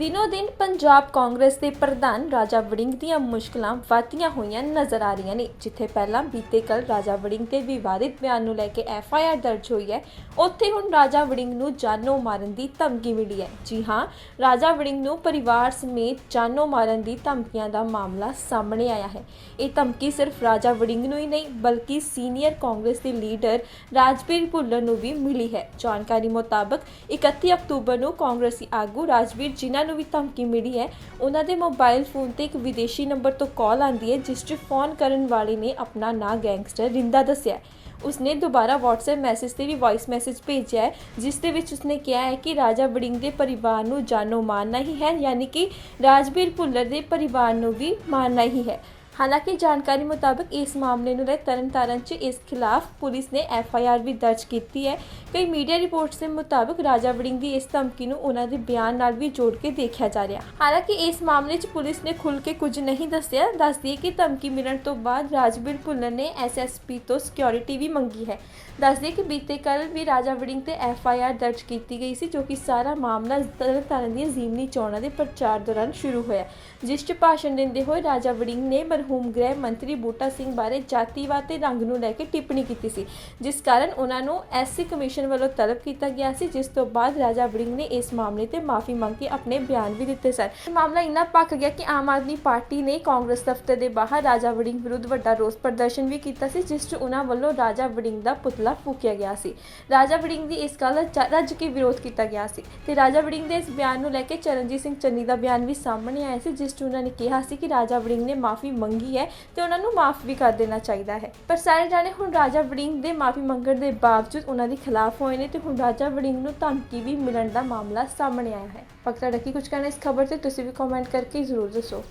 ਦਿਨੋ ਦਿਨ ਪੰਜਾਬ ਕਾਂਗਰਸ ਦੇ ਪ੍ਰਧਾਨ ਰਾਜਾ ਵੜਿੰਗ ਦੀਆਂ ਮੁਸ਼ਕਲਾਂ ਵਧਦੀਆਂ ਹੋਈਆਂ ਨਜ਼ਰ ਆ ਰਹੀਆਂ ਨੇ, ਜਿੱਥੇ ਪਹਿਲਾਂ ਬੀਤੇ ਕੱਲ ਰਾਜਾ ਵੜਿੰਗ ਦੇ ਵਿਵਾਦਿਤ ਬਿਆਨ ਨੂੰ ਲੈ ਕੇ ਐਫ ਆਈ ਆਰ ਦਰਜ ਹੋਈ ਹੈ। ਉੱਥੇ ਹੁਣ ਰਾਜਾ ਵੜਿੰਗ ਨੂੰ ਜਾਨੋਂ ਮਾਰਨ ਦੀ ਧਮਕੀ ਮਿਲੀ ਹੈ। ਜੀ ਹਾਂ, ਰਾਜਾ ਵੜਿੰਗ ਨੂੰ ਪਰਿਵਾਰ ਸਮੇਤ ਜਾਨੋਂ ਮਾਰਨ ਦੀ ਧਮਕੀਆਂ ਦਾ ਮਾਮਲਾ ਸਾਹਮਣੇ ਆਇਆ ਹੈ। ਇਹ ਧਮਕੀ ਸਿਰਫ ਰਾਜਾ ਵੜਿੰਗ ਨੂੰ ਹੀ ਨਹੀਂ, ਬਲਕਿ ਸੀਨੀਅਰ ਕਾਂਗਰਸ ਦੇ ਲੀਡਰ ਰਾਜਵੀਰ ਭੁੱਲਰ ਨੂੰ ਵੀ ਮਿਲੀ ਹੈ। ਜਾਣਕਾਰੀ ਮੁਤਾਬਕ 31 ਅਕਤੂਬਰ ਨੂੰ ਕਾਂਗਰਸੀ ਆਗੂ ਰਾਜਵੀਰ, ਜਿਨ੍ਹਾਂ ਨੂੰ ਵੀ ਧਮਕੀ ਮਿਲੀ ਹੈ। ਉਹਨਾਂ ਦੇ ਮੋਬਾਈਲ ਫੋਨ ਤੇ ਇੱਕ ਵਿਦੇਸ਼ੀ ਨੰਬਰ ਤੋਂ ਕਾਲ ਆਂਦੀ ਹੈ, ਜਿਸ 'ਚ ਫੋਨ ਕਰਨ ਵਾਲੇ ਨੇ ਆਪਣਾ ਨਾਂ ਗੈਂਗਸਟਰ ਰਿੰਦਾ ਦੱਸਿਆ ਉਸਨੇ ਦੁਬਾਰਾ WhatsApp ਮੈਸੇਜ ਤੇ ਵੀ ਵੌਇਸ ਮੈਸੇਜ ਭੇਜਿਆ ਹੈ, ਜਿਸ ਦੇ ਵਿੱਚ ਉਸਨੇ ਕਿਹਾ ਹੈ ਕਿ ਰਾਜਾ ਵੜਿੰਗ ਦੇ ਪਰਿਵਾਰ ਨੂੰ ਜਾਨੋਂ ਮਾਰਨਾ ਹੀ ਹੈ, ਯਾਨੀ ਕਿ ਰਾਜਬੀਰ ਭੁੱਲਰ ਦੇ ਪਰਿਵਾਰ ਨੂੰ ਵੀ ਮਾਰਨਾ ਹੀ ਹੈ। ਹਾਲਾਂਕਿ ਜਾਣਕਾਰੀ ਮੁਤਾਬਕ ਇਸ ਮਾਮਲੇ ਨੂੰ ਲੈ ਤਰਨਤਾਰਨ 'ਚ ਇਸ ਖਿਲਾਫ ਪੁਲਿਸ ਨੇ ਐਫ ਆਈ ਆਰ ਵੀ ਦਰਜ ਕੀਤੀ ਹੈ। ਕਈ ਮੀਡੀਆ ਰਿਪੋਰਟਸ ਦੇ ਮੁਤਾਬਕ ਰਾਜਾ ਵੜਿੰਗ ਦੀ ਇਸ ਧਮਕੀ ਨੂੰ ਉਹਨਾਂ ਦੇ ਬਿਆਨ ਨਾਲ ਵੀ ਜੋੜ ਕੇ ਦੇਖਿਆ ਜਾ ਰਿਹਾ। ਹਾਲਾਂਕਿ ਇਸ ਮਾਮਲੇ 'ਚ ਪੁਲਿਸ ਨੇ ਖੁੱਲ੍ਹ ਕੇ ਕੁਝ ਨਹੀਂ ਦੱਸਿਆ। ਦੱਸਦੀ ਹੈ ਕਿ ਧਮਕੀ ਮਿਲਣ ਤੋਂ ਬਾਅਦ ਰਾਜਬੀਰ ਭੁੱਲਰ ਨੇ ਐਸਐਸਪੀ ਤੋਂ ਸਿਕਿਉਰਿਟੀ ਵੀ ਮੰਗੀ ਹੈ। ਦੱਸਦੀ ਹੈ ਕਿ ਬੀਤੇ ਕੱਲ ਵੀ ਰਾਜਾ ਵੜਿੰਗ ਤੇ ਐਫ ਆਈ ਆਰ ਦਰਜ ਕੀਤੀ ਗਈ ਸੀ, ਜੋ ਕਿ ਸਾਰਾ ਮਾਮਲਾ ਤਰਨਤਾਰਨ ਦੀਆਂ ਜ਼ਿਮਨੀ ਚੋਣਾਂ ਦੇ ਪ੍ਰਚਾਰ ਦੌਰਾਨ ਸ਼ੁਰੂ ਹੋਇਆ। ਜਿਸ 'ਚ ਭਾਸ਼ਣ ਦਿੰਦੇ ਹੋਏ ਰਾਜਾ ਵੜਿੰਗ ਨੇ ਮਰਹੂਮ ਗ੍ਰਹਿ ਮੰਤਰੀ ਬੂਟਾ ਸਿੰਘ ਬਾਰੇ ਜਾਤੀਵਾਦ ਤੇ ਰੰਗ ਨੂੰ ਲੈ ਕੇ ਟਿੱਪਣੀ ਕੀਤੀ ਸੀ, ਜਿਸ ਕਾਰਨ ਉਹਨਾਂ ਨੂੰ ਐਸਸੀ ਕਮਿਸ਼ਨ ਵੱਲੋਂ ਤਲਬ ਕੀਤਾ ਗਿਆ ਸੀ, ਜਿਸ ਤੋਂ ਬਾਅਦ ਰਾਜਾ ਵੜਿੰਗ ਨੇ ਇਸ ਮਾਮਲੇ ਤੇ ਮਾਫੀ ਮੰਗ ਕੇ ਆਪਣੇ ਬਿਆਨ ਵੀ ਦਿੱਤੇ ਸਨ। ਇਹ ਮਾਮਲਾ ਇੰਨਾ ਪੱਕ ਗਿਆ ਕਿ ਆਮ ਆਦਮੀ ਪਾਰਟੀ ਨੇ ਕਾਂਗਰਸ ਦਫ਼ਤਰ ਦੇ ਬਾਹਰ ਰਾਜਾ ਵੜਿੰਗ ਵਿਰੁੱਧ ਵੱਡਾ ਰੋਸ ਪ੍ਰਦਰਸ਼ਨ ਵੀ ਕੀਤਾ ਸੀ, ਜਿਸ 'ਚ ਉਹਨਾਂ ਵੱਲੋਂ ਰਾਜਾ ਵੜਿੰਗ ਦਾ ਪੁਤਲਾ ਫੂਕਿਆ ਗਿਆ ਸੀ। ਰਾਜਾ ਵੜਿੰਗ ਦੀ ਇਸ ਗੱਲ ਦਾ ਰੱਜ ਕੇ ਵਿਰੋਧ ਕੀਤਾ ਗਿਆ ਸੀ ਤੇ ਰਾਜਾ ਵੜਿੰਗ ਦੇ ਇਸ ਬਿਆਨ ਨੂੰ ਲੈ ਕੇ ਚਰਨਜੀਤ ਸਿੰਘ ਚੰਨੀ ਦਾ ਬਿਆਨ ਵੀ ਸਾਹਮਣੇ ਆਇਆ ਸੀ, ਜਿਸ 'ਚ ਉਹਨਾਂ ਨੇ ਕਿਹਾ ਸੀ ਕਿ ਰਾਜਾ ਵੜਿੰਗ ਨੇ ਮਾਫੀ ਮੰਗੀ ਹੈ ਤੇ ਉਹਨਾਂ ਨੂੰ ਮਾਫ ਵੀ ਕਰ ਦੇਣਾ ਚਾਹੀਦਾ ਹੈ। ਪਰ ਸਾਰੇ ਜਾਣੇ ਹੁਣ ਰਾਜਾ ਵੜਿੰਗ ਦੇ ਮਾਫੀ ਮੰਗਣ ਦੇ ਬਾਵਜੂਦ ਉਹਨਾਂ ਦੇ ਖਿਲਾਫ ਹੋਏ ਨੇ ਤੇ ਹੁਣ ਰਾਜਾ ਵੜਿੰਗ ਨੂੰ ਧਮਕੀ ਵੀ ਮਿਲਣ ਦਾ ਮਾਮਲਾ ਸਾਹਮਣੇ ਆਇਆ ਹੈ। ਪੱਕਾ ਰੱਖੀ ਕੁਝ ਕਹਿਣਾ ਇਸ ਖਬਰ ਤੇ ਤੁਸੀਂ ਵੀ ਕਮੈਂਟ ਕਰਕੇ ਜ਼ਰੂਰ ਦੱਸੋ।